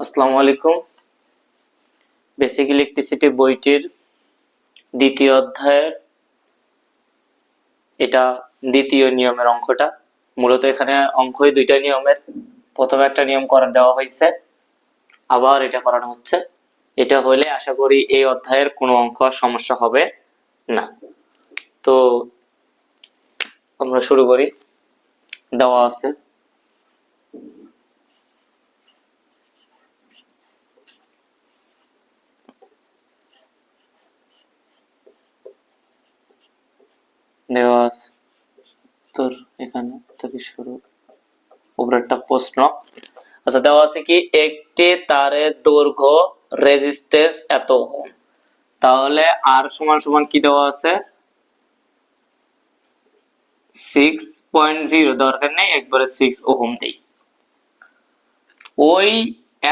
আসসালামু আলাইকুম। Basic electricity বইটির দ্বিতীয় অধ্যায়ের এটা দ্বিতীয় নিয়মের অঙ্কটা। মূলত এখানে অঙ্কই দুইটা নিয়মের। প্রথমে একটা নিয়ম করা দেওয়া হয়েছে। আবার এটা করানো হচ্ছে। এটা হলে আশা করি এই অধ্যায়ের কোনো অঙ্ক সমস্যা হবে না। তো আমরা শুরু করি। দেওয়া আছে। দেওয়া আছে তোর এখানে থেকে শুরু। উপরেরটা প্রশ্ন। আচ্ছা দেওয়া আছে কি, একটি তারের দৈর্ঘ্য রেজিস্ট্যান্স এত। তাহলে আর সমান সমান কি দেওয়া আছে? সিক্স পয়েন্ট জিরো দরকার নেই, একবারে সিক্স ওহম দেই। ওই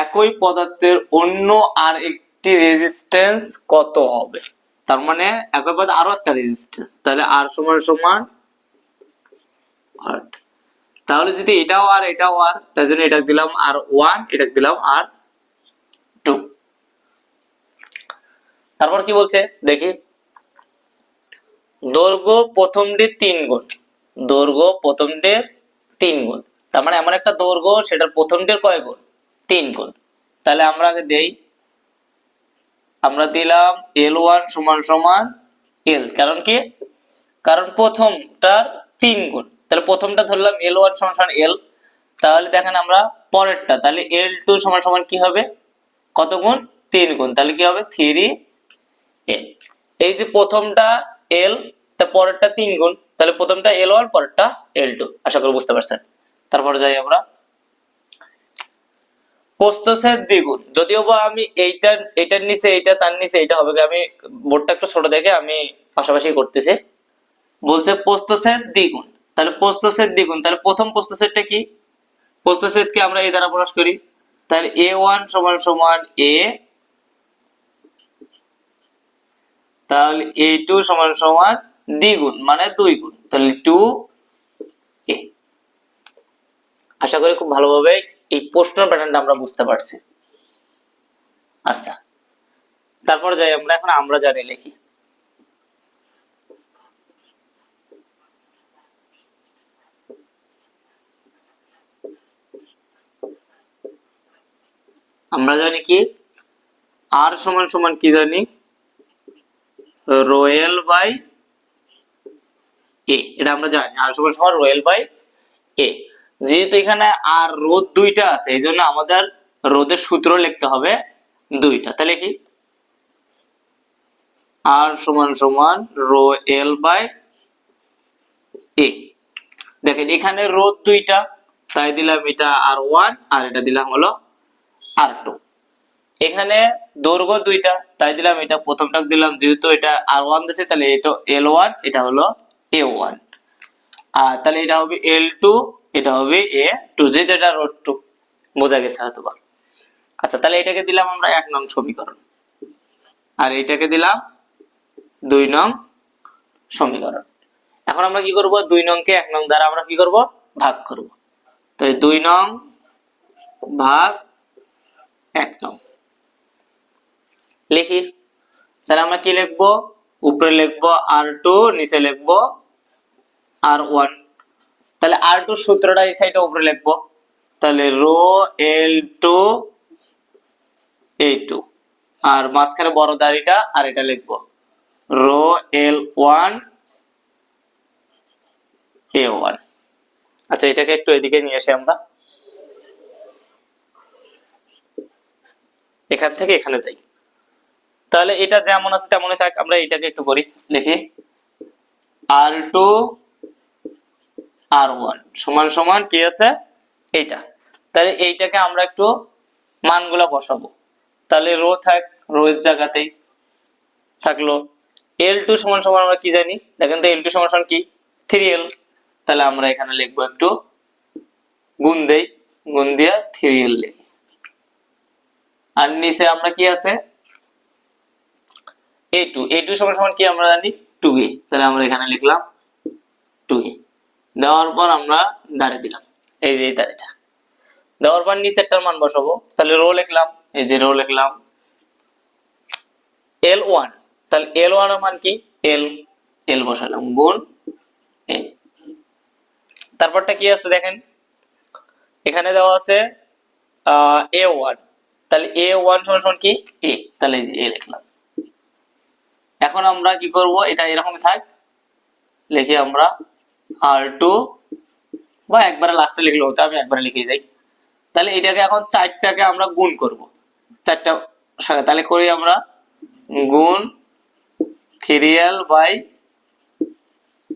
একই পদার্থের অন্য আর একটি রেজিস্ট্যান্স কত হবে? তার মানে একই পদার্থ আরও একটা রেজিস্ট্যান্স তাহলে আর সমান সমান আট। তাহলে যদি এটাও আর এটাও আর তার জন্য এটা দিলাম আর ওয়ান এটা দিলাম আর টু তারপর কি বলছে? দেখি। দৈর্ঘ্য প্রথমটির তিন গুণ। দৈর্ঘ্য প্রথমটির তিন গুণ। তার মানে এমন একটা দৈর্ঘ্য, সেটার প্রথমটির কয় গুণ? তিন গুণ। তাহলে আমরা আগে দেই আমরা দিলাম এল ওয়ান সমান সমান এল কারণ কি? কারণ প্রথমটার তিন গুণ। তাহলে প্রথমটা ধরলাম এল ওয়ান সমান সমান এল তাহলে দেখেন আমরা পরেরটা, তাহলে এল টু সমান সমান কি হবে? কত গুণ? তিন গুণ। তাহলে কি হবে? থ্রি এল এই যে প্রথমটা এল তা পরেরটা তিন গুণ। তাহলে প্রথমটা এল ওয়ান পরেরটা এল টু আশা করি বুঝতে পারছেন। তারপরে যাই আমরা। প্রস্থচ্ছেদ দ্বিগুণ। যদিও বা আমি এইটা এইটার নিচে এইটা, তার নিচে এইটা হবে আমি বোর্ডটা একটু ছোট দেখে আমি পাশাপাশি করতেছি। বলছে প্রস্থচ্ছেদ দ্বিগুণ। তাহলে প্রস্থচ্ছেদ দ্বিগুণ, তাহলে প্রথম প্রস্থচ্ছেদটা কি? প্রস্থচ্ছেদকে আমরা এই দ্বারা প্রকাশ করি। তাহলে এ ওয়ান সমান সমান এ, তাহলে এ টু সমান সমান দ্বিগুণ মানে দুই গুণ। তাহলে টু এ। আশা করি খুব ভালোভাবে এই প্রশ্ন প্যাটার্নটা আমরা বুঝতে পারছি। আচ্ছা তারপর যাই আমরা, এখন আমরা জানি লিখি। আমরা জানি কি? আর সমান সমান কি জানি? রয়েল বাই এ, এটা আমরা জানি। আর সমান সমান রয়েল বাই এ। যেহেতু এখানে আর রোদ দুইটা আছে, এই জন্য আমাদের রোদের সূত্র লিখতে হবে দুইটা। তাহলে কি? আর সমান সমান রো এল বাই এ দেখেন, এখানে রোদ দুইটা, তাই দিলাম এটা আর ওয়ান আর এটা দিলাম হলো আর টু এখানে দৈর্ঘ্য দুইটা, তাই দিলাম এটা প্রথমটা দিলাম, যেহেতু এটা আর ওয়ান দিয়েছে তাহলে এটা এল ওয়ান এটা হলো এ ওয়ান আর তাহলে এটা হবে এল টু এটা হবে এ টু যেহেতু এটা রোড টু বোঝা গেছে হয়তো বা আচ্ছা তাহলে এটাকে দিলাম আমরা এক নং সমীকরণ। আর এটাকে দিলাম দুই নং সমীকরণ। এখন আমরা কি করব? দুই নংকে এক নং দ্বারা আমরা কি করব? ভাগ করব। তো এই দুই নং ভাগ এক নং। লিখি। তাহলে আমরা কি লিখব? উপরে লিখব আর টু নিচে লিখব আর ওয়ান তাহলে আর টু সূত্রটা এই সাইডে উপরে লিখব। তাহলে রো এল টু এই টু। আর মাঝখানে বড় দাড়িটা আর এটা লিখব। Row L one A one. আচ্ছা এটাকে একটু এদিকে নিয়ে আসি আমরা। এখান থেকে এখানে যাই। তাহলে এটা যেমন আছে তেমনই থাক, আমরা এটাকে একটু করি। দেখি। আর টু আর ওয়ান সমান সমান কি আছে? এইটা। তাহলে এইটাকে আমরা একটু মানগুলা বসাবো। তাহলে রো থাক, রো এর জায়গাতেই থাকল। এল টু সমান সমান আমরা কি জানি? দেখেন তো এল টু সমান সমান কি? থ্রি এল তাহলে আমরা এখানে লিখব একটু গুণ দেই, গুণ দিয়া থ্রি এল লিখি। আর নিচে আমরা কি আছে? এ টু এ টু সমান সমান কি আমরা জানি? টু এ তাহলে আমরা এখানে লিখলাম টু এ দেওয়ার পর আমরা দাঁড়িয়ে দিলাম। এই যে এই দাঁড়িটা। দেওয়ার পর নিচেরটার মান বসাবো। তাহলে রো লিখলাম। এই যে রো লিখলাম। এল ওয়ান তাহলে এল ওয়ানের মান কি? এল এল বসালাম। গুণ এ তারপরটা কি আছে দেখেন? এখানে দেওয়া আছে এ ওয়ান তাহলে এ ওয়ান সমান সমান কি? এ তাহলে এ লিখলাম। এখন আমরা কি করব? এটা এরকম থাক। লিখি আমরা আর টু বা একবারে লাস্টে লিখলে হতো, আমি একবারে লিখে যাই। তাহলে এটাকে এখন চারটাকে আমরা গুণ করব। চারটা সাথে তাহলে করি আমরা গুণ থ্রি বাই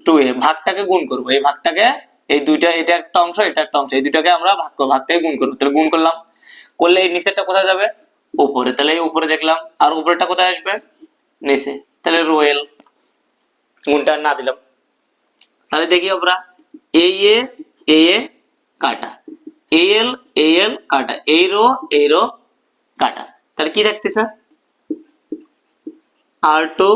টু এ ভাগটাকে গুণ করব। এই ভাগটাকে, এই দুইটা, এটা একটা অংশ, এটা একটা অংশ, এই দুইটাকে আমরা ভাগ করব ভাগ থেকে গুণ করব। তাহলে গুণ করলাম। করলে এই নিচেরটা কোথায় যাবে? উপরে। তাহলে এই উপরে দেখলাম। আর উপরেরটা কোথায় আসবে? নিচে। তাহলে রোয়েল গুণটা না দিলাম। তাহলে দেখি আমরা এ এ এ এ কাটা। এল এল কাটা। এই রো এই রো কাটা। তাহলে কি দেখতেছে? আর টু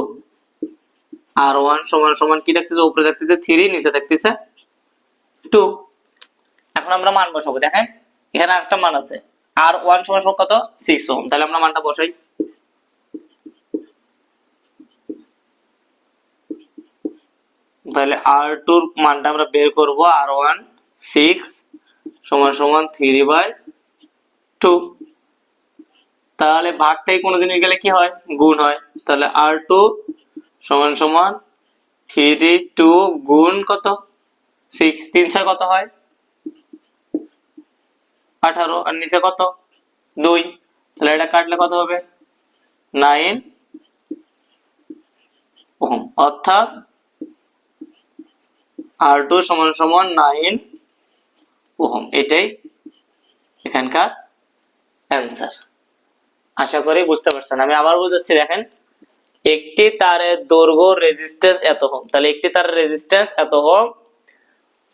আর ওয়ান সমান সমান কি দেখতেছে? উপরে দেখতেছে? থ্রি নিচে দেখতেছে? টু এখন আমরা মান বসাবো। দেখেন, এখানে একটা মান আছে। আর ওয়ান সমান সমান কত? সিক্স ওম তাহলে আমরা মানটা বসাই। তাহলে আর টুর মানটা আমরা বের করব আর ওয়ান সিক্স সমান সমান থ্রি বাই টু তাহলে ভাগ থেকে কোনো জিনিস গেলে কি হয়? গুণ হয়। তাহলে আর টু সমান সমান থ্রি টু গুণ কত? সিক্স তিন ছয় কত হয়? আঠারো। আর নিচে কত? দুই। তাহলে এটা কাটলে কত হবে? নাইন অর্থাৎ আর টু সমান সমান নাইন ওহম, এটাই এখানকার অ্যান্সার আশা করি বুঝতে পারছেন। আমি আবার বোঝাচ্ছি, দেখেন, একটি তারের দৈর্ঘ্য রেজিস্ট্যান্স এত হোম তাহলে একটি তারের রেজিস্ট্যান্স এত হোম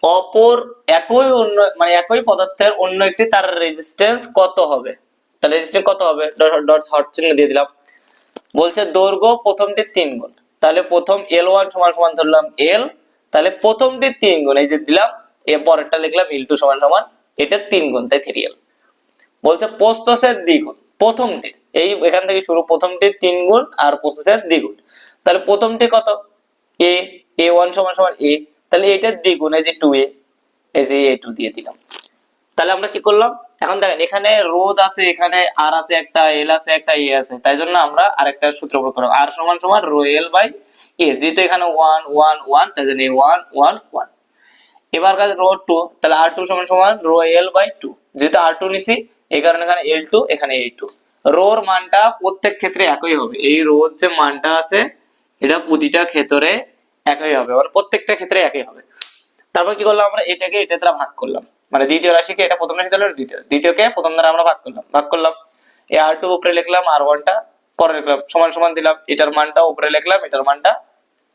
অপর একই অন্য মানে একই পদার্থের অন্য একটি তারের রেজিস্ট্যান্স কত হবে? তাহলে রেজিস্ট্যান্স কত হবে? ডট হট চিহ্ন দিয়ে দিলাম। বলছে দৈর্ঘ্য প্রথমটি তিন গুণ। তাহলে প্রথম এল ওয়ান সমান সমান ধরলাম এল তাহলে প্রথমটি তিন গুণ, এই যে দিলাম, এর পরেরটা লিখলাম এল টু সমান সমান, এটা তিন গুণ, তাই থ্রি এল বলছে পোস্তসের দ্বিগুণ প্রথমটির এই এখান থেকে শুরু, প্রথমটি তিন গুণ আর পোস্তসের দ্বিগুণ। তাহলে প্রথমটি কত? এ এ ওয়ান সমান সমান এ তাহলে এটার দ্বিগুণ, এই যে টু এ এই যে এ টু দিয়ে দিলাম। তাহলে আমরা কি করলাম? এখন দেখেন, এখানে রোদ আছে, এখানে আর আছে একটা, এল আছে একটা, এ আছে। তাই জন্য আমরা আরেকটা সূত্র প্রয়োগ করলাম আর সমান সমান রো এল বাই এ, যেহেতু এখানে ওয়ান ওয়ান ওয়ান তাই জন্য ওয়ান ওয়ান ওয়ান এবার কাছে রো টু তাহলে আর টু সমান সমান রো এল বাই টু যেহেতু আর টু নিছি, এই কারণে এখানে এল টু এখানে এ টু রোর মানটা প্রত্যেক ক্ষেত্রে একই হবে। এই রোর যে মানটা আছে, এটা প্রতিটা ক্ষেত্রে একই হবে। মানে প্রত্যেকটা ক্ষেত্রে একই হবে। তারপর কি করলাম আমরা? এটাকে, এটা দ্বারা ভাগ করলাম। মানে দ্বিতীয় রাশিকে এটা প্রথম রাশি এটা দ্বিতীয়। দ্বিতীয়কে প্রথম দ্বারা আমরা ভাগ করলাম। ভাগ করলাম এই আর টু উপরে লিখলাম আর ওয়ানটা পরে লিখলাম সমান সমান দিলাম, এটার মানটা উপরে লিখলাম, এটার মানটা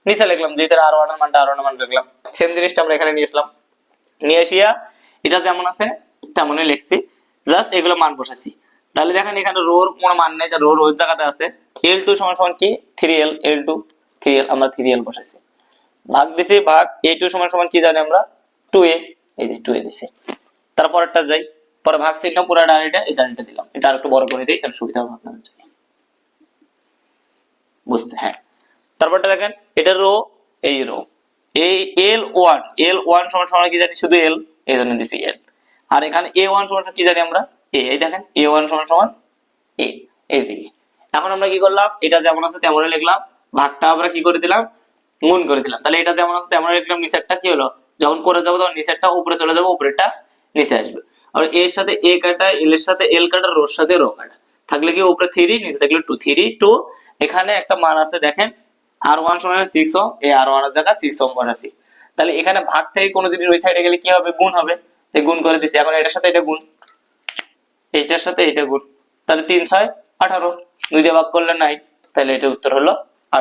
নিচে লিখলাম, যে এটার আর ওয়ানের মানটা আর ওয়ানের মান লিখলাম। সেম জিনিসটা আমরা এখানে নিয়ে আসলাম। নিয়ে আসিয়া এটা যেমন আছে, তেমনই লিখছি। জাস্ট এগুলো মান বসাইছি। তাহলে দেখেন এখানে রোর কোনো মান নেই রো রোজ জায়গাতে আছে। এল টু সমান সমান কি? Three L L two three L আমরা থ্রি এল বসাইছি। ভাগ দিছি, ভাগ এ টু সমান সমান কি জানি আমরা? টু এ এই যে টু এ দিছি তারপরেরটা যাই, পরে ভাগ চিহ্ন পুরো ডানিটা এই ডানিটা দিলাম। এটা আর একটু বড় করে দিই, তাহলে সুবিধা হবে আপনাদের জন্য। বুঝতে হ্যাঁ। তারপরটা দেখেন, এটা রো এই রো এই এল ওয়ান এল ওয়ান সমান সমান কি জানি? শুধু এল এই জন্য দিছি এল আর এখানে এ ওয়ান সমান সমান কি জানি আমরা? এ এই দেখেন এ ওয়ান সমান সমান এ এই যে এখন আমরা কি করলাম? এটা যেমন আছে তেমনই লিখলাম। ভাগটা আমরা কি করে দিলাম? গুণ করে দিলাম। তাহলে এটা যেমন আছে তেমন লিখলাম। নিচেরটা কি হলো? যখন করে যাব তখন নিচেরটা, উপরে চলে যাব, উপরেরটা নিচে আসবে। আর এর সাথে এ কাটা, এল এর সাথে এল কাটা, রোর সাথে রো কাটা। থাকলে কি উপরে থ্রি নিচে থাকলে টু থ্রি টু এখানে একটা মান আছে, দেখেন আর ওয়ান সমান সিক্স ওম, এই আর ওয়ানের জায়গা সিক্স ওম বসাছি। তাহলে এখানে ভাগ থেকে কোনো জিনিস ওই সাইডে গেলে কি হবে? গুণ হবে। তাই গুণ করে দিছি। এখন এটার সাথে এটা গুণ। এইটার সাথে এটা গুণ। তাহলে তিন, ছয়, আঠারো। দুই দিয়ে ভাগ করলে নাই তাহলে এটা উত্তর হলো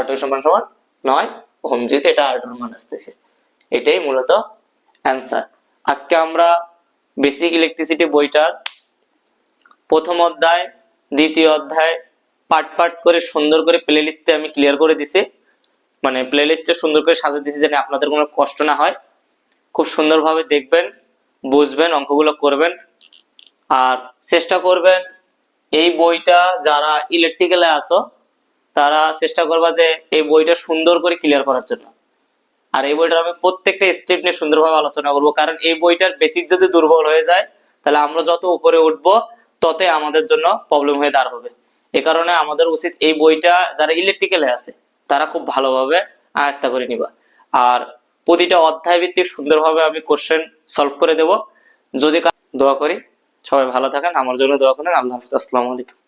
টু সমান সমান নয় ওহম যেহেতু এটা আর টুর মান আসতেছে। এটাই মূলত অ্যান্সার আজকে আমরা বেসিক ইলেকট্রিসিটি বইটার প্রথম অধ্যায়, দ্বিতীয় অধ্যায় পার্ট পার্ট করে সুন্দর করে প্লে লিস্টে আমি ক্লিয়ার করে দিছি। মানে প্লে লিস্টে সুন্দর করে সাজিয়ে দিছি যেন আপনাদের কোনো কষ্ট না হয়। খুব সুন্দরভাবে দেখবেন, বুঝবেন, অঙ্কগুলো করবেন। আর চেষ্টা করবেন, এই বইটা যারা ইলেকট্রিক্যালে আসো তারা চেষ্টা করবা যে এই বইটা সুন্দর করে ক্লিয়ার করার জন্য। আর এই বইটার আমি প্রত্যেকটা স্টেপ নিয়ে সুন্দরভাবে আলোচনা করব। কারণ এই বইটার বেসিক যদি দুর্বল হয়ে যায়, তাহলে আমরা যত উপরে উঠবো তত আমাদের জন্য প্রবলেম হয়ে দাঁড় হবে এ কারণে আমাদের উচিত এই বইটা যারা ইলেকট্রিক্যালে আছে, তারা খুব ভালোভাবে আয়ত্তা করে নিবা। আর প্রতিটা অধ্যায় ভিত্তিক সুন্দরভাবে আমি কোশ্চেন সলভ করে দেব। যদি দোয়া করি, সবাই ভালো থাকেন, আমার জন্য দোয়া করেন। আল্লাহ হাফিজ, আসসালামু আলাইকুম।